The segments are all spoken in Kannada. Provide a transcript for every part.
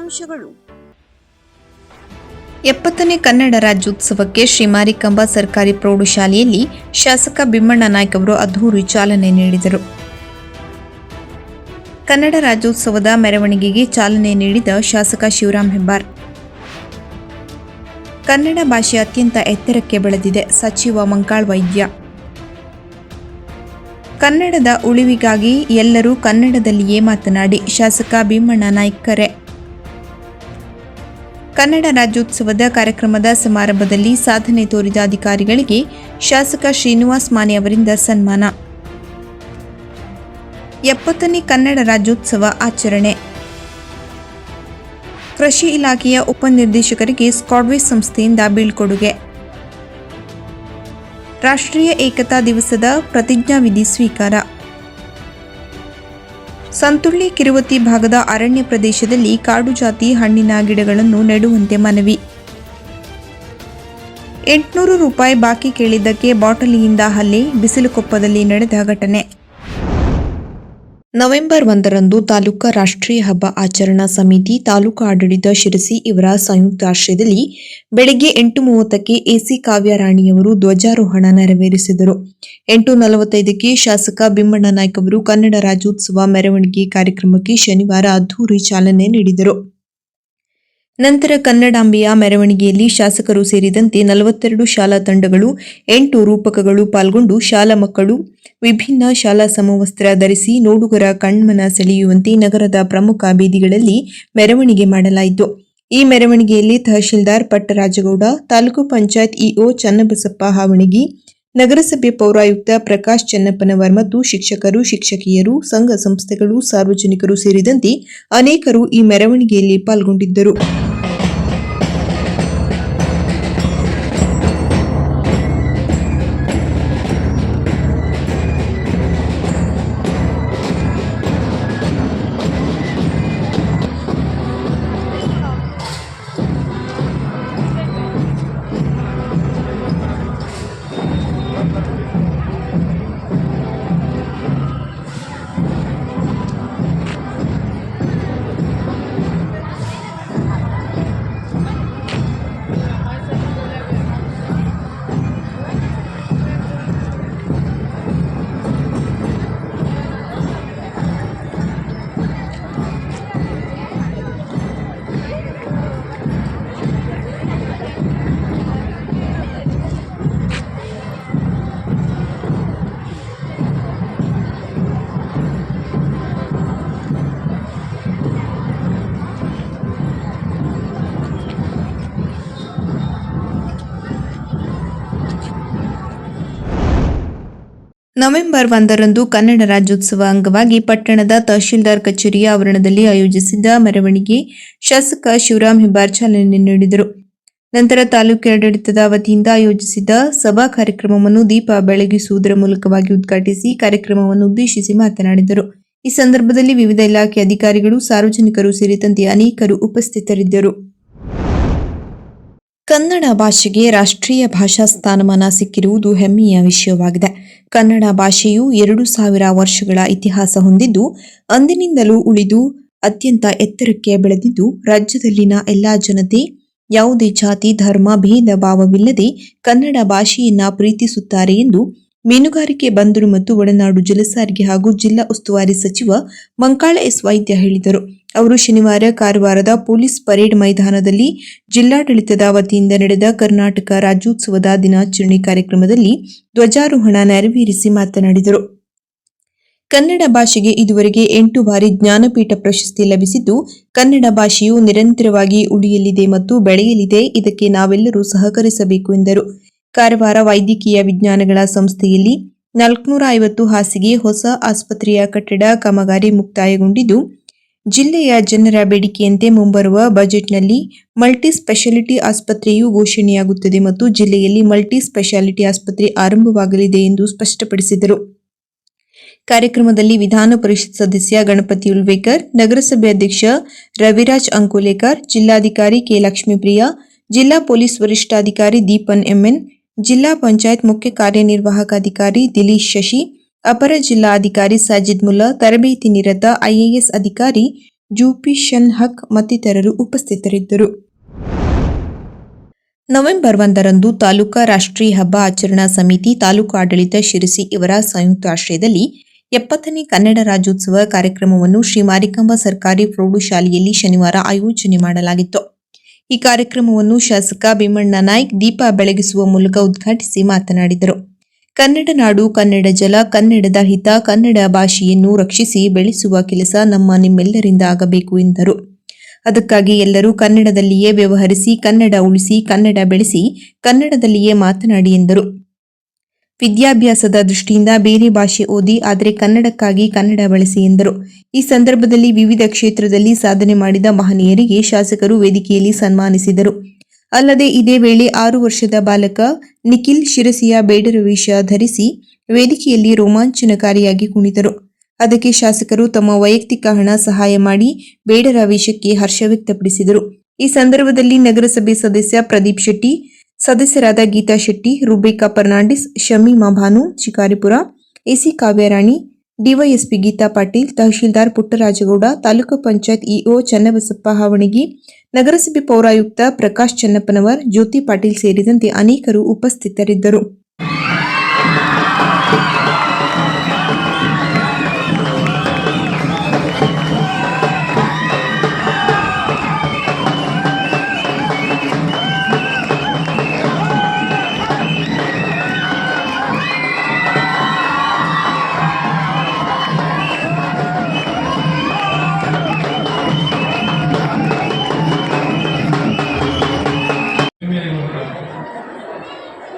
ಮುಖ್ಯಾಂಶಗಳು ಎಪ್ಪತ್ತನೇ ಕನ್ನಡ ರಾಜ್ಯೋತ್ಸವಕ್ಕೆ ಶ್ರೀ ಮಾರಿಕಾಂಬಾ ಸರ್ಕಾರಿ ಪ್ರೌಢಶಾಲೆಯಲ್ಲಿ ಶಾಸಕ ಬಿಮ್ಮಣ್ಣ ನಾಯ್ಕ ಅವರು ಅದ್ಧೂರಿ ಚಾಲನೆ ನೀಡಿದರು. ಕನ್ನಡ ರಾಜ್ಯೋತ್ಸವದ ಮೆರವಣಿಗೆಗೆ ಚಾಲನೆ ನೀಡಿದ ಶಾಸಕ ಶಿವರಾಮ್ ಹೆಬ್ಬಾರ್. ಕನ್ನಡ ಭಾಷೆ ಅತ್ಯಂತ ಎತ್ತರಕ್ಕೆ ಬೆಳೆದಿದೆ, ಸಚಿವ ಮಂಕಾಳ್ ವೈದ್ಯ. ಕನ್ನಡದ ಉಳಿವಿಗಾಗಿ ಎಲ್ಲರೂ ಕನ್ನಡದಲ್ಲಿಯೇ ಮಾತನಾಡಿ, ಶಾಸಕ ಭೀಮಣ್ಣ ನಾಯ್ಕ ಕರೆ ಕನ್ನಡ ರಾಜ್ಯೋತ್ಸವದ ಕಾರ್ಯಕ್ರಮದ ಸಮಾರಂಭದಲ್ಲಿ ಸಾಧನೆ ತೋರಿದ ಅಧಿಕಾರಿಗಳಿಗೆ ಶಾಸಕ ಶ್ರೀನಿವಾಸ್ ಮಾನೆ ಅವರಿಂದ ಸನ್ಮಾನ. ಎಪ್ಪತ್ತನೇ ಕನ್ನಡ ರಾಜ್ಯೋತ್ಸವ ಆಚರಣೆ. ಕೃಷಿ ಇಲಾಖೆಯ ಉಪನಿರ್ದೇಶಕರಿಗೆ ಸ್ಕಾಡ್ವೇಸ್ ಸಂಸ್ಥೆಯಿಂದ ಬೀಳ್ಕೊಡುಗೆ. ರಾಷ್ಟ್ರೀಯ ಏಕತಾ ದಿವಸದ ಪ್ರತಿಜ್ಞಾವಿಧಿ ಸ್ವೀಕಾರ. ಸಂತುಳ್ಳಿ ಕಿರುವತಿ ಭಾಗದ ಅರಣ್ಯ ಪ್ರದೇಶದಲ್ಲಿ ಕಾಡು ಜಾತಿ, ಹಣ್ಣಿನ ಗಿಡಗಳನ್ನು ನೆಡುವಂತೆ ಮನವಿ. ಎಂಟುನೂರು ರೂಪಾಯಿ ಬಾಕಿ ಕೇಳಿದ್ದಕ್ಕೆ ಬಾಟಲಿಯಿಂದ ಹಲ್ಲೆ, ಬಿಸಿಲುಕೊಪ್ಪದಲ್ಲಿ ನಡೆದ ಘಟನೆ. ನವೆಂಬರ್ ಒಂದರಂದು ತಾಲೂಕಾ ರಾಷ್ಟ್ರೀಯ ಹಬ್ಬ ಆಚರಣಾ ಸಮಿತಿ ತಾಲೂಕು ಆಡಳಿತ ಶಿರಸಿ ಇವರ ಸಂಯುಕ್ತ ಆಶ್ರಯದಲ್ಲಿ ಬೆಳಗ್ಗೆ ಎಂಟು ಮೂವತ್ತಕ್ಕೆ ಎಸಿ ಕಾವ್ಯರಾಣಿಯವರು ಧ್ವಜಾರೋಹಣ ನೆರವೇರಿಸಿದರು. ಎಂಟು ನಲವತ್ತೈದಕ್ಕೆ ಶಾಸಕ ಬಿಮ್ಮಣ್ಣ ನಾಯ್ಕ ಅವರು ಕನ್ನಡ ರಾಜ್ಯೋತ್ಸವ ಮೆರವಣಿಗೆ ಕಾರ್ಯಕ್ರಮಕ್ಕೆ ಶನಿವಾರ ಅದ್ಧೂರಿ ಚಾಲನೆ ನೀಡಿದರು. ನಂತರ ಕನ್ನಡಾಂಬೆಯ ಮೆರವಣಿಗೆಯಲ್ಲಿ ಶಾಸಕರು ಸೇರಿದಂತೆ ನಲವತ್ತೆರಡು ಶಾಲಾ ತಂಡಗಳು, ಎಂಟು ರೂಪಕಗಳು ಪಾಲ್ಗೊಂಡು ಶಾಲಾ ಮಕ್ಕಳು ವಿಭಿನ್ನ ಶಾಲಾ ಸಮವಸ್ತ್ರ ಧರಿಸಿ ನೋಡುಗರ ಕಣ್ಮನ ಸೆಳೆಯುವಂತೆ ನಗರದ ಪ್ರಮುಖ ಬೀದಿಗಳಲ್ಲಿ ಮೆರವಣಿಗೆ ಮಾಡಲಾಯಿತು. ಈ ಮೆರವಣಿಗೆಯಲ್ಲಿ ತಹಶೀಲ್ದಾರ್ ಪಟ್ಟರಾಜಗೌಡ, ತಾಲೂಕು ಪಂಚಾಯತ್ ಇಒ ಚನ್ನಬಸಪ್ಪ ಹಾವಣಗಿ, ನಗರಸಭೆ ಪೌರಾಯುಕ್ತ ಪ್ರಕಾಶ್ ಚನ್ನಪ್ಪನವರ್ ಮತ್ತು ಶಿಕ್ಷಕರು, ಶಿಕ್ಷಕಿಯರು, ಸಂಘ ಸಂಸ್ಥೆಗಳು, ಸಾರ್ವಜನಿಕರು ಸೇರಿದಂತೆ ಅನೇಕರು ಈ ಮೆರವಣಿಗೆಯಲ್ಲಿ ಪಾಲ್ಗೊಂಡಿದ್ದರು. ನವೆಂಬರ್ ಒಂದರಂದು ಕನ್ನಡ ರಾಜ್ಯೋತ್ಸವ ಅಂಗವಾಗಿ ಪಟ್ಟಣದ ತಹಶೀಲ್ದಾರ್ ಕಚೇರಿಯ ಆವರಣದಲ್ಲಿ ಆಯೋಜಿಸಿದ್ದ ಮೆರವಣಿಗೆ ಶಾಸಕ ಶಿವರಾಮ್ ಹೆಬ್ಬಾರ್ ಚಾಲನೆ ನೀಡಿದರು. ನಂತರ ತಾಲೂಕು ಆಡಳಿತದ ವತಿಯಿಂದ ಆಯೋಜಿಸಿದ್ದ ಸಭಾ ಕಾರ್ಯಕ್ರಮವನ್ನು ದೀಪ ಬೆಳಗಿಸುವುದರ ಮೂಲಕವಾಗಿ ಉದ್ಘಾಟಿಸಿ ಕಾರ್ಯಕ್ರಮವನ್ನು ಉದ್ದೇಶಿಸಿ ಮಾತನಾಡಿದರು. ಈ ಸಂದರ್ಭದಲ್ಲಿ ವಿವಿಧ ಇಲಾಖೆ ಅಧಿಕಾರಿಗಳು, ಸಾರ್ವಜನಿಕರು ಸೇರಿದಂತೆ ಅನೇಕರು ಉಪಸ್ಥಿತರಿದ್ದರು. ಕನ್ನಡ ಭಾಷೆಗೆ ರಾಷ್ಟ್ರೀಯ ಭಾಷಾ ಸ್ಥಾನಮಾನ ಸಿಕ್ಕಿರುವುದು ಹೆಮ್ಮೆಯ ವಿಷಯವಾಗಿದೆ. ಕನ್ನಡ ಭಾಷೆಯು ಎರಡು ಸಾವಿರ ವರ್ಷಗಳ ಇತಿಹಾಸ ಹೊಂದಿದ್ದು, ಅಂದಿನಿಂದಲೂ ಉಳಿದು ಅತ್ಯಂತ ಎತ್ತರಕ್ಕೆ ಬೆಳೆದಿದ್ದು, ರಾಜ್ಯದಲ್ಲಿನ ಎಲ್ಲಾ ಜನತೆ ಯಾವುದೇ ಜಾತಿ, ಧರ್ಮ, ಭೇದ, ಭಾವವಿಲ್ಲದೆ ಕನ್ನಡ ಭಾಷೆಯನ್ನ ಪ್ರೀತಿಸುತ್ತಾರೆ ಎಂದು ಮೀನುಗಾರಿಕೆ ಬಂದರು ಮತ್ತು ಒಳನಾಡು ಜಲಸಾರಿಗೆ ಹಾಗೂ ಜಿಲ್ಲಾ ಉಸ್ತುವಾರಿ ಸಚಿವ ಮಂಕಾಳ ಎಸ್ ವೈದ್ಯ ಹೇಳಿದರು. ಅವರು ಶನಿವಾರ ಕಾರವಾರದ ಪೊಲೀಸ್ ಪರೇಡ್ ಮೈದಾನದಲ್ಲಿ ಜಿಲ್ಲಾಡಳಿತದ ವತಿಯಿಂದ ನಡೆದ ಕರ್ನಾಟಕ ರಾಜ್ಯೋತ್ಸವದ ದಿನಾಚರಣೆ ಕಾರ್ಯಕ್ರಮದಲ್ಲಿ ಧ್ವಜಾರೋಹಣ ನೆರವೇರಿಸಿ ಮಾತನಾಡಿದರು. ಕನ್ನಡ ಭಾಷೆಗೆ ಇದುವರೆಗೆ ಎಂಟು ಬಾರಿ ಜ್ಞಾನಪೀಠ ಪ್ರಶಸ್ತಿ ಲಭಿಸಿದ್ದು, ಕನ್ನಡ ಭಾಷೆಯು ನಿರಂತರವಾಗಿ ಉಳಿಯಲಿದೆ ಮತ್ತು ಬೆಳೆಯಲಿದೆ, ಇದಕ್ಕೆ ನಾವೆಲ್ಲರೂ ಸಹಕರಿಸಬೇಕು ಎಂದರು. ಕಾರವಾರ ವೈದ್ಯಕೀಯ ವಿಜ್ಞಾನಗಳ ಸಂಸ್ಥೆಯಲ್ಲಿ ನಾಲ್ಕುನೂರ ಐವತ್ತು ಹಾಸಿಗೆ ಹೊಸ ಆಸ್ಪತ್ರೆಯ ಕಟ್ಟಡ ಕಾಮಗಾರಿ ಮುಕ್ತಾಯಗೊಂಡಿದ್ದು ಜಿಲ್ಲೆಯ ಜನರ ಬೇಡಿಕೆಯಂತೆ ಮುಂಬರುವ ಬಜೆಟ್ನಲ್ಲಿ ಮಲ್ಟಿ ಸ್ಪೆಷಾಲಿಟಿ ಆಸ್ಪತ್ರೆಯು ಘೋಷಣೆಯಾಗುತ್ತದೆ ಮತ್ತು ಜಿಲ್ಲೆಯಲ್ಲಿ ಮಲ್ಟಿ ಸ್ಪೆಷಾಲಿಟಿ ಆಸ್ಪತ್ರೆ ಆರಂಭವಾಗಲಿದೆ ಎಂದು ಸ್ಪಷ್ಟಪಡಿಸಿದರು. ಕಾರ್ಯಕ್ರಮದಲ್ಲಿ ವಿಧಾನ ಪರಿಷತ್ ಸದಸ್ಯ ಗಣಪತಿ ಉಲ್ವೇಕರ್ ನಗರಸಭೆ ಅಧ್ಯಕ್ಷ ರವಿರಾಜ್ ಅಂಕೋಲೇಕರ್, ಜಿಲ್ಲಾಧಿಕಾರಿ ಕೆ ಲಕ್ಷ್ಮೀಪ್ರಿಯ, ಜಿಲ್ಲಾ ಪೊಲೀಸ್ ವರಿಷ್ಠಾಧಿಕಾರಿ ದೀಪನ್ ಎಂಎನ್ ಜಿಲ್ಲಾ ಪಂಚಾಯತ್ ಮುಖ್ಯ ಕಾರ್ಯನಿರ್ವಾಹಕ ಅಧಿಕಾರಿ ದಿಲೀಶ್ ಶಶಿ ಅಪರ ಜಿಲ್ಲಾಧಿಕಾರಿ ಸಾಜಿದ್ ಮುಲ್ಲಾ, ತರಬೇತಿ ನಿರತ ಐಎಎಸ್ ಅಧಿಕಾರಿ ಜೂಪಿಷನ್ ಹಕ್ ಮತ್ತಿತರರು ಉಪಸ್ಥಿತರಿದ್ದರು. ನವೆಂಬರ್ ಒಂದರಂದು ತಾಲೂಕಾ ರಾಷ್ಟ್ರೀಯ ಹಬ್ಬ ಆಚರಣಾ ಸಮಿತಿ ತಾಲೂಕು ಆಡಳಿತ ಶಿರಸಿ ಇವರ ಸಂಯುಕ್ತ ಆಶ್ರಯದಲ್ಲಿ ಎಪ್ಪತ್ತನೇ ಕನ್ನಡ ರಾಜ್ಯೋತ್ಸವ ಕಾರ್ಯಕ್ರಮವನ್ನು ಶ್ರೀ ಮಾರಿಕಾಂಬ ಸರ್ಕಾರಿ ಪ್ರೌಢಶಾಲೆಯಲ್ಲಿ ಶನಿವಾರ ಆಯೋಜನೆ ಮಾಡಲಾಗಿತ್ತು. ಈ ಕಾರ್ಯಕ್ರಮವನ್ನು ಶಾಸಕ ಭೀಮಣ್ಣ ನಾಯ್ಕ್ ದೀಪ ಬೆಳಗಿಸುವ ಮೂಲಕ ಉದ್ಘಾಟಿಸಿ ಮಾತನಾಡಿದರು. ಕನ್ನಡ ನಾಡು, ಕನ್ನಡ ಜಲ, ಕನ್ನಡದ ಹಿತ, ಕನ್ನಡ ಭಾಷೆಯನ್ನು ರಕ್ಷಿಸಿ ಬೆಳೆಸುವ ಕೆಲಸ ನಮ್ಮ ನಿಮ್ಮೆಲ್ಲರಿಂದ ಆಗಬೇಕು ಎಂದರು. ಅದಕ್ಕಾಗಿ ಎಲ್ಲರೂ ಕನ್ನಡದಲ್ಲಿಯೇ ವ್ಯವಹರಿಸಿ, ಕನ್ನಡ ಉಳಿಸಿ, ಕನ್ನಡ ಬೆಳೆಸಿ, ಕನ್ನಡದಲ್ಲಿಯೇ ಮಾತನಾಡಿ ಎಂದರು. ವಿದ್ಯಾಭ್ಯಾಸದ ದೃಷ್ಟಿಯಿಂದ ಬೇರೆ ಭಾಷೆ ಓದಿ, ಆದರೆ ಕನ್ನಡಕ್ಕಾಗಿ ಕನ್ನಡ ಬಳಸಿ ಎಂದರು. ಈ ಸಂದರ್ಭದಲ್ಲಿ ವಿವಿಧ ಕ್ಷೇತ್ರದಲ್ಲಿ ಸಾಧನೆ ಮಾಡಿದ ಮಹನೀಯರಿಗೆ ಶಾಸಕರು ವೇದಿಕೆಯಲ್ಲಿ ಸನ್ಮಾನಿಸಿದರು. ಅಲ್ಲದೆ ಇದೇ ವೇಳೆ ಆರು ವರ್ಷದ ಬಾಲಕ ನಿಖಿಲ್ ಶಿರಸಿಯ ಬೇಡರ ವೇಷ ಧರಿಸಿ ವೇದಿಕೆಯಲ್ಲಿ ರೋಮಾಂಚನಕಾರಿಯಾಗಿ ಕುಣಿದರು. ಅದಕ್ಕೆ ಶಾಸಕರು ತಮ್ಮ ವೈಯಕ್ತಿಕ ಹಣ ಸಹಾಯ ಮಾಡಿ ಬೇಡರ ವೇಷಕ್ಕೆ ಹರ್ಷ ವ್ಯಕ್ತಪಡಿಸಿದರು. ಈ ಸಂದರ್ಭದಲ್ಲಿ ನಗರಸಭೆ ಸದಸ್ಯ ಪ್ರದೀಪ್ ಶೆಟ್ಟಿ, ಸದಸ್ಯರಾದ Geetha Shetty Rebecca Fernandes, Shamima Bhanu Shikaripura AC Kavyarani DYSP Geetha Patil, tahsildar Puttarajagowda, taluk panchayat EO Channabasappa Havanagi, ನಗರಸಭೆ ಪೌರಾಯುಕ್ತ ಪ್ರಕಾಶ್ ಚನ್ನಪ್ಪನವರ್, ಜ್ಯೋತಿ ಪಾಟೀಲ್ ಸೇರಿದಂತೆ ಅನೇಕರು ಉಪಸ್ಥಿತರಿದ್ದರು.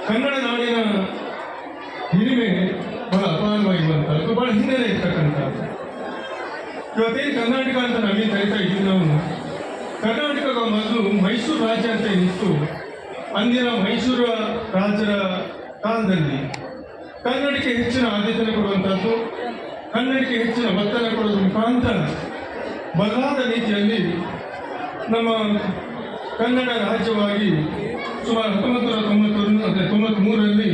ಕನ್ನಡ ನಾಡಿನ ಹಿರಿಮೆ ಬಹಳ ಅಪಾರವಾಗಿರುವಂಥದ್ದು. ಬಹಳ ಹಿನ್ನೆಲೆ ಇರ್ತಕ್ಕಂಥದ್ದು. ಇವತ್ತೇನು ಕರ್ನಾಟಕ ಅಂತ ನಾವೇನು ಕರಿತಾ ಇದ್ದೀವಿ ನಾವು. ಕರ್ನಾಟಕದ ಮೊದಲು ಮೈಸೂರು ರಾಜ್ಯ ಅಂತ ಇತ್ತು. ಅಂದಿನ ಮೈಸೂರು ರಾಜರ ಕಾಲದಲ್ಲಿ. ಕನ್ನಡಕ್ಕೆ ಹೆಚ್ಚಿನ ಆದ್ಯತೆ ಕೊಡುವಂಥದ್ದು, ಕನ್ನಡಕ್ಕೆ ಹೆಚ್ಚಿನ ಒತ್ತಡ ಕೊಡೋದ್ರ ಮುಖಾಂತರ ಬದಲಾದ ರೀತಿಯಲ್ಲಿ ನಮ್ಮ ಕನ್ನಡ ರಾಜ್ಯವಾಗಿ ಸುಮಾರು ಹತ್ತೊಂಬತ್ತು ತೊಂಬತ್ತೊಂದು, ಅಂದರೆ ತೊಂಬತ್ತ್ಮೂರರಲ್ಲಿ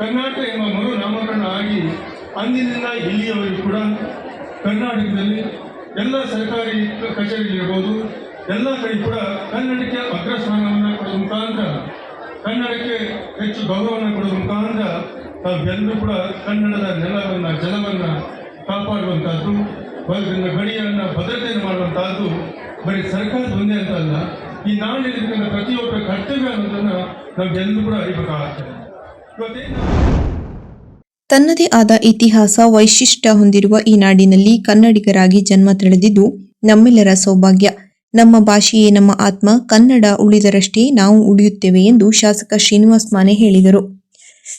ಕರ್ನಾಟಕ ಎಂಬ ಮರು ನಾಮಕರಣ ಆಗಿ ಅಂದಿನಿಂದ ಇಲ್ಲಿಯವರೆಗೂ ಕೂಡ ಕರ್ನಾಟಕದಲ್ಲಿ ಎಲ್ಲ ಸರ್ಕಾರಿ ಕಚೇರಿಗಳಿರ್ಬೋದು, ಎಲ್ಲ ಕಡೆ ಕೂಡ ಕನ್ನಡಕ್ಕೆ ಅಗ್ರಸ್ಥಾನವನ್ನು ಕೊಡೋದ್ರ ಮುಖಾಂತರ ಕನ್ನಡಕ್ಕೆ ಹೆಚ್ಚು ಗೌರವವನ್ನು ಕೊಡೋದ್ರ ಮುಖಾಂತರ ತಾವೆಲ್ಲರೂ ಕೂಡ ಕನ್ನಡದ ನೆಲವನ್ನು, ಜಲವನ್ನು ಕಾಪಾಡುವಂಥದ್ದು ಗಡಿಯನ್ನು, ಭದ್ರತೆಯನ್ನು ಮಾಡುವಂಥದ್ದು ಬರೀ ಸರ್ಕಾರದ ಒಂದೇ ಅಂತ ಅಲ್ಲ ಈ ನಾಡಿನ ಪ್ರತಿಯೊಬ್ಬರ ಕರ್ತವ್ಯ ಅನ್ನೋದನ್ನ ನಾವೆಲ್ಲರೂ ಕೂಡ ಅರಿಬೇಕಾಗ್ತದೆ ಇವತ್ತೇನು? ತನ್ನದೇ ಆದ ಇತಿಹಾಸ, ವೈಶಿಷ್ಟ್ಯ ಹೊಂದಿರುವ ಈ ನಾಡಿನಲ್ಲಿ ಕನ್ನಡಿಗರಾಗಿ ಜನ್ಮ ತಳೆದಿದ್ದು ನಮ್ಮೆಲ್ಲರ ಸೌಭಾಗ್ಯ. ನಮ್ಮ ಭಾಷೆಯೇ ನಮ್ಮ ಆತ್ಮ, ಕನ್ನಡ ಉಳಿದರಷ್ಟೇ ನಾವು ಉಳಿಯುತ್ತೇವೆ ಎಂದು ಶಾಸಕ ಶ್ರೀನಿವಾಸ್ ಮಾನೆ ಹೇಳಿದರು.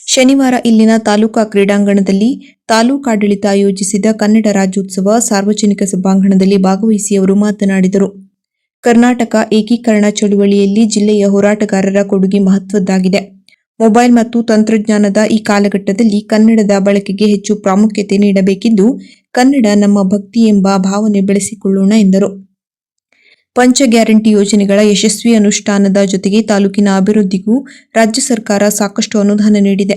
ಶನಿವಾರ ಇಲ್ಲಿನ ತಾಲೂಕಾ ಕ್ರೀಡಾಂಗಣದಲ್ಲಿ ತಾಲೂಕಾಡಳಿತ ಆಯೋಜಿಸಿದ ಕನ್ನಡ ರಾಜ್ಯೋತ್ಸವ ಸಾರ್ವಜನಿಕ ಸಭಾಂಗಣದಲ್ಲಿ ಭಾಗವಹಿಸಿ ಅವರು ಮಾತನಾಡಿದರು. ಕರ್ನಾಟಕ ಏಕೀಕರಣ ಚಳುವಳಿಯಲ್ಲಿ ಜಿಲ್ಲೆಯ ಹೋರಾಟಗಾರರ ಕೊಡುಗೆ ಮಹತ್ವದ್ದಾಗಿದೆ. ಮೊಬೈಲ್ ಮತ್ತು ತಂತ್ರಜ್ಞಾನದ ಈ ಕಾಲಘಟ್ಟದಲ್ಲಿ ಕನ್ನಡದ ಬಳಕೆಗೆ ಹೆಚ್ಚು ಪ್ರಾಮುಖ್ಯತೆ ನೀಡಬೇಕಿದ್ದು, ಕನ್ನಡ ನಮ್ಮ ಭಕ್ತಿ ಎಂಬ ಭಾವನೆ ಬೆಳೆಸಿಕೊಳ್ಳೋಣ ಎಂದರು. ಪಂಚ ಗ್ಯಾರಂಟಿ ಯೋಜನೆಗಳ ಯಶಸ್ವಿ ಅನುಷ್ಠಾನದ ಜೊತೆಗೆ ತಾಲೂಕಿನ ಅಭಿವೃದ್ಧಿಗೂ ರಾಜ್ಯ ಸರ್ಕಾರ ಸಾಕಷ್ಟು ಅನುದಾನ ನೀಡಿದೆ.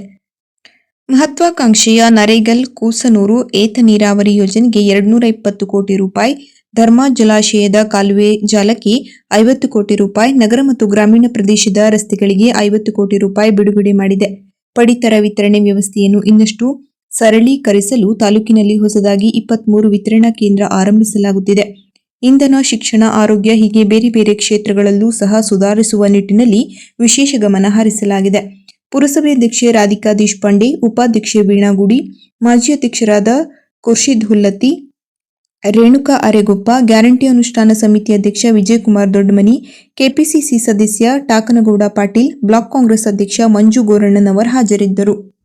ಮಹತ್ವಾಕಾಂಕ್ಷೆಯ ನರೇಗಲ್ ಕೂಸನೂರು ಏತ ನೀರಾವರಿ ಯೋಜನೆಗೆ ಎರಡ್ನೂರ ಇಪ್ಪತ್ತು ಕೋಟಿ ರೂಪಾಯಿ ಧರ್ಮ ಜಲಾಶಯದ ಕಾಲುವೆ ಜಾಲಕ್ಕೆ ಐವತ್ತು ಕೋಟಿ ರೂಪಾಯಿ, ನಗರ ಮತ್ತು ಗ್ರಾಮೀಣ ಪ್ರದೇಶದ ರಸ್ತೆಗಳಿಗೆ ಐವತ್ತು ಕೋಟಿ ರೂಪಾಯಿ ಬಿಡುಗಡೆ ಮಾಡಿದೆ. ಪಡಿತರ ವಿತರಣೆ ವ್ಯವಸ್ಥೆಯನ್ನು ಇನ್ನಷ್ಟು ಸರಳೀಕರಿಸಲು ತಾಲೂಕಿನಲ್ಲಿ ಹೊಸದಾಗಿ ಇಪ್ಪತ್ಮೂರು ವಿತರಣಾ ಕೇಂದ್ರ ಆರಂಭಿಸಲಾಗುತ್ತಿದೆ. ಇಂಧನ, ಶಿಕ್ಷಣ, ಆರೋಗ್ಯ ಹೀಗೆ ಬೇರೆ ಬೇರೆ ಕ್ಷೇತ್ರಗಳಲ್ಲೂ ಸಹ ಸುಧಾರಿಸುವ ನಿಟ್ಟಿನಲ್ಲಿ ವಿಶೇಷ ಗಮನ ಹರಿಸಲಾಗಿದೆ. ಪುರಸಭೆ ಅಧ್ಯಕ್ಷೆ ರಾಧಿಕಾ ದೇಶಪಾಂಡೆ, ಉಪಾಧ್ಯಕ್ಷೆ ವೀಣಾಗುಡಿ, ಮಾಜಿ ಅಧ್ಯಕ್ಷರಾದ ಖುರ್ಷಿದ್ ಹುಲ್ಲತ್ತಿ ರೇಣುಕಾ ಅರೆಗೊಪ್ಪ, ಗ್ಯಾರಂಟಿ ಅನುಷ್ಠಾನ ಸಮಿತಿ ಅಧ್ಯಕ್ಷ ವಿಜಯಕುಮಾರ್ ದೊಡ್ಡಮನಿ, ಕೆಪಿಸಿಸಿ ಸದಸ್ಯ ಟಾಕನಗೌಡ ಪಾಟೀಲ್, ಬ್ಲಾಕ್ ಕಾಂಗ್ರೆಸ್ ಅಧ್ಯಕ್ಷ ಮಂಜು ಗೋರಣ್ಣನವರ್ ಹಾಜರಿದ್ದರು.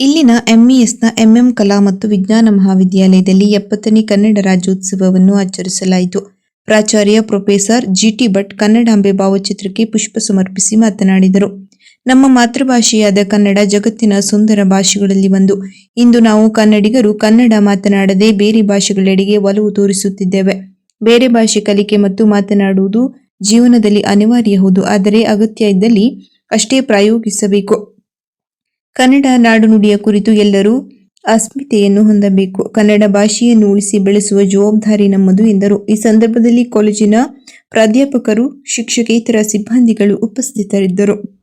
ಇಲ್ಲಿನ ಎಂಇಎಸ್ನ ಎಂಎಂ ಕಲಾ ಮತ್ತು ವಿಜ್ಞಾನ ಮಹಾವಿದ್ಯಾಲಯದಲ್ಲಿ ಎಪ್ಪತ್ತನೇ ಕನ್ನಡ ರಾಜ್ಯೋತ್ಸವವನ್ನು ಆಚರಿಸಲಾಯಿತು. ಪ್ರಾಚಾರ್ಯ ಪ್ರೊಫೆಸರ್ ಜಿಟಿ ಭಟ್ ಕನ್ನಡಾಂಬೆ ಭಾವಚಿತ್ರಕ್ಕೆ ಪುಷ್ಪ ಸಮರ್ಪಿಸಿ ಮಾತನಾಡಿದರು. ನಮ್ಮ ಮಾತೃಭಾಷೆಯಾದ ಕನ್ನಡ ಜಗತ್ತಿನ ಸುಂದರ ಭಾಷೆಗಳಲ್ಲಿ ಒಂದು. ಇಂದು ನಾವು ಕನ್ನಡಿಗರು ಕನ್ನಡ ಮಾತನಾಡದೆ ಬೇರೆ ಭಾಷೆಗಳೆಡೆಗೆ ಒಲವು ತೋರಿಸುತ್ತಿದ್ದೇವೆ. ಬೇರೆ ಭಾಷೆ ಕಲಿಕೆ ಮತ್ತು ಮಾತನಾಡುವುದು ಜೀವನದಲ್ಲಿ ಅನಿವಾರ್ಯ ಹೌದು. ಆದರೆ ಅಗತ್ಯ ಇದ್ದಲ್ಲಿ ಅಷ್ಟೇ ಪ್ರಾಯೋಗಿಸಬೇಕು. ಕನ್ನಡ ನಾಡುನುಡಿಯ ಕುರಿತು ಎಲ್ಲರೂ ಅಸ್ಮಿತೆಯನ್ನು ಹೊಂದಬೇಕು. ಕನ್ನಡ ಭಾಷೆಯನ್ನು ಉಳಿಸಿ ಬೆಳೆಸುವ ಜವಾಬ್ದಾರಿ ನಮ್ಮದು ಎಂದರು. ಈ ಸಂದರ್ಭದಲ್ಲಿ ಕಾಲೇಜಿನ ಪ್ರಾಧ್ಯಾಪಕರು, ಶಿಕ್ಷಕೇತರ ಸಿಬ್ಬಂದಿಗಳು ಉಪಸ್ಥಿತರಿದ್ದರು.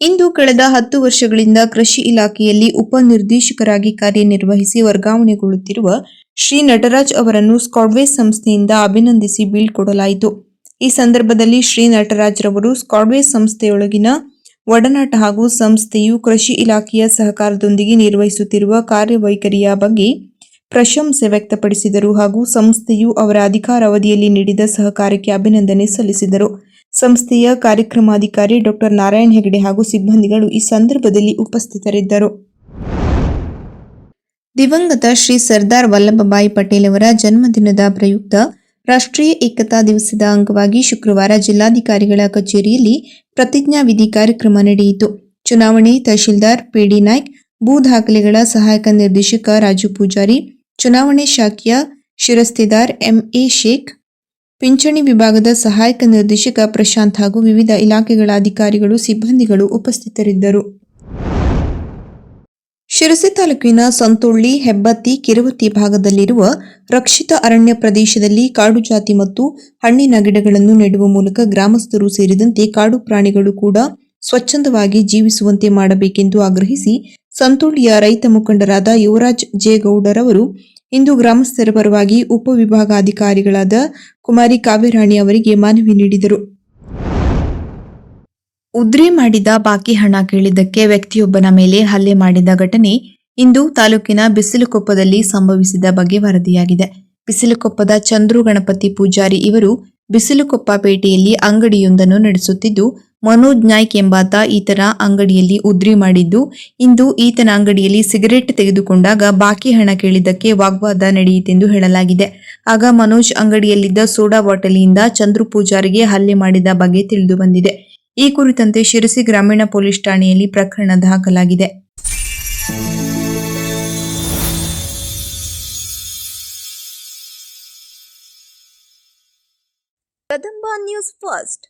ಇಂದು ಕಳೆದ ಹತ್ತು ವರ್ಷಗಳಿಂದ ಕೃಷಿ ಇಲಾಖೆಯಲ್ಲಿ ಉಪನಿರ್ದೇಶಕರಾಗಿ ಕಾರ್ಯನಿರ್ವಹಿಸಿ ವರ್ಗಾವಣೆಗೊಳ್ಳುತ್ತಿರುವ ಶ್ರೀ ನಟರಾಜ್ ಅವರನ್ನು ಸ್ಕಾಡ್ವೇಸ್ ಸಂಸ್ಥೆಯಿಂದ ಅಭಿನಂದಿಸಿ ಬೀಳ್ಕೊಡಲಾಯಿತು ಈ ಸಂದರ್ಭದಲ್ಲಿ ಶ್ರೀ ನಟರಾಜ್ ರವರು ಸ್ಕಾಡ್ವೇಸ್ ಸಂಸ್ಥೆಯೊಳಗಿನ ಒಡನಾಟ ಹಾಗೂ ಸಂಸ್ಥೆಯು ಕೃಷಿ ಇಲಾಖೆಯ ಸಹಕಾರದೊಂದಿಗೆ ನಿರ್ವಹಿಸುತ್ತಿರುವ ಕಾರ್ಯವೈಖರಿಯ ಬಗ್ಗೆ ಪ್ರಶಂಸೆ ವ್ಯಕ್ತಪಡಿಸಿದರು ಹಾಗೂ ಸಂಸ್ಥೆಯು ಅವರ ಅಧಿಕಾರಾವಧಿಯಲ್ಲಿ ನೀಡಿದ ಸಹಕಾರಕ್ಕೆ ಅಭಿನಂದನೆ ಸಲ್ಲಿಸಿದರು. ಸಂಸ್ಥೆಯ ಕಾರ್ಯಕ್ರಮಾಧಿಕಾರಿ ಡಾಕ್ಟರ್ ನಾರಾಯಣ್ ಹೆಗಡೆ ಹಾಗೂ ಸಿಬ್ಬಂದಿಗಳು ಈ ಸಂದರ್ಭದಲ್ಲಿ ಉಪಸ್ಥಿತರಿದ್ದರು. ದಿವಂಗತ ಶ್ರೀ ಸರ್ದಾರ್ ವಲ್ಲಭಭಾಯಿ ಪಟೇಲ್ ಅವರ ಜನ್ಮದಿನದ ಪ್ರಯುಕ್ತ ರಾಷ್ಟ್ರೀಯ ಏಕತಾ ದಿವಸದ ಅಂಗವಾಗಿ ಶುಕ್ರವಾರ ಜಿಲ್ಲಾಧಿಕಾರಿಗಳ ಕಚೇರಿಯಲ್ಲಿ ಪ್ರತಿಜ್ಞಾ ವಿಧಿ ಕಾರ್ಯಕ್ರಮ ನಡೆಯಿತು. ಚುನಾವಣೆ ತಹಶೀಲ್ದಾರ್ ಪಿಡಿ ನಾಯ್ಕ್, ಭೂ ದಾಖಲೆಗಳ ಸಹಾಯಕ ನಿರ್ದೇಶಕ ರಾಜು ಪೂಜಾರಿ, ಚುನಾವಣೆ ಶಾಖೆಯ ಶಿರಸ್ತೆದಾರ್ ಎಂಎ ಶೇಖ್ ಪಿಂಚಣಿ ವಿಭಾಗದ ಸಹಾಯಕ ನಿರ್ದೇಶಕ ಪ್ರಶಾಂತ್ ಹಾಗೂ ವಿವಿಧ ಇಲಾಖೆಗಳ ಅಧಿಕಾರಿಗಳು, ಸಿಬ್ಬಂದಿಗಳು ಉಪಸ್ಥಿತರಿದ್ದರು. ಶಿರಸಿ ತಾಲೂಕಿನ ಸಂತೋಳ್ಳಿ, ಹೆಬ್ಬತ್ತಿ, ಕಿರುವತ್ತಿ ಭಾಗದಲ್ಲಿರುವ ರಕ್ಷಿತ ಅರಣ್ಯ ಪ್ರದೇಶದಲ್ಲಿ ಕಾಡು ಜಾತಿ ಮತ್ತು ಹಣ್ಣಿನ ಗಿಡಗಳನ್ನು ನೆಡುವ ಮೂಲಕ ಗ್ರಾಮಸ್ಥರು ಸೇರಿದಂತೆ ಕಾಡು ಪ್ರಾಣಿಗಳು ಕೂಡ ಸ್ವಚ್ಛಂದವಾಗಿ ಜೀವಿಸುವಂತೆ ಮಾಡಬೇಕೆಂದು ಆಗ್ರಹಿಸಿ, ಸಂತೋಳ್ಳಿಯ ರೈತ ಮುಖಂಡರಾದ ಯುವರಾಜ್ ಜೆ ಗೌಡರವರು ಇಂದು ಗ್ರಾಮಸ್ಥರ ಪರವಾಗಿ ಉಪವಿಭಾಗಾಧಿಕಾರಿಗಳಾದ ಕುಮಾರಿ ಕಾವ್ಯರಾಣಿ ಅವರಿಗೆ ಮನವಿ ನೀಡಿದರು. ಉದ್ರಿ ಮಾಡಿದ ಬಾಕಿ ಹಣ ಕೇಳಿದ್ದಕ್ಕೆ ವ್ಯಕ್ತಿಯೊಬ್ಬನ ಮೇಲೆ ಹಲ್ಲೆ ಮಾಡಿದ ಘಟನೆ ಇಂದು ತಾಲೂಕಿನ ಬಿಸಿಲುಕೊಪ್ಪದಲ್ಲಿ ಸಂಭವಿಸಿದ ಬಗ್ಗೆ ವರದಿಯಾಗಿದೆ. ಬಿಸಿಲುಕೊಪ್ಪದ ಚಂದ್ರು ಗಣಪತಿ ಪೂಜಾರಿ ಇವರು ಬಿಸಿಲುಕೊಪ್ಪ ಪೇಟೆಯಲ್ಲಿ ಅಂಗಡಿಯೊಂದನ್ನು ನಡೆಸುತ್ತಿದ್ದು ಮನೋಜ್ ನಾಯ್ಕ್ ಎಂಬಾತ ಈತನ ಅಂಗಡಿಯಲ್ಲಿ ಉದ್ರಿ ಮಾಡಿದ್ದು. ಇಂದು ಈತನ ಅಂಗಡಿಯಲ್ಲಿ ಸಿಗರೆಟ್ ತೆಗೆದುಕೊಂಡಾಗ ಬಾಕಿ ಹಣ ಕೇಳಿದ್ದಕ್ಕೆ ವಾಗ್ವಾದ ನಡೆಯಿತೆಂದು ಹೇಳಲಾಗಿದೆ. ಆಗ ಮನೋಜ್ ಅಂಗಡಿಯಲ್ಲಿದ್ದ ಸೋಡಾ ಬಾಟಲಿಯಿಂದ ಚಂದ್ರು ಪೂಜಾರಿಗೆ ಹಲ್ಲೆ ಮಾಡಿದ ಬಗ್ಗೆ ತಿಳಿದು ಬಂದಿದೆ. ಈ ಕುರಿತಂತೆ ಶಿರಸಿ ಗ್ರಾಮೀಣ ಪೊಲೀಸ್ ಠಾಣೆಯಲ್ಲಿ ಪ್ರಕರಣ ದಾಖಲಾಗಿದೆ. Kadamba news first.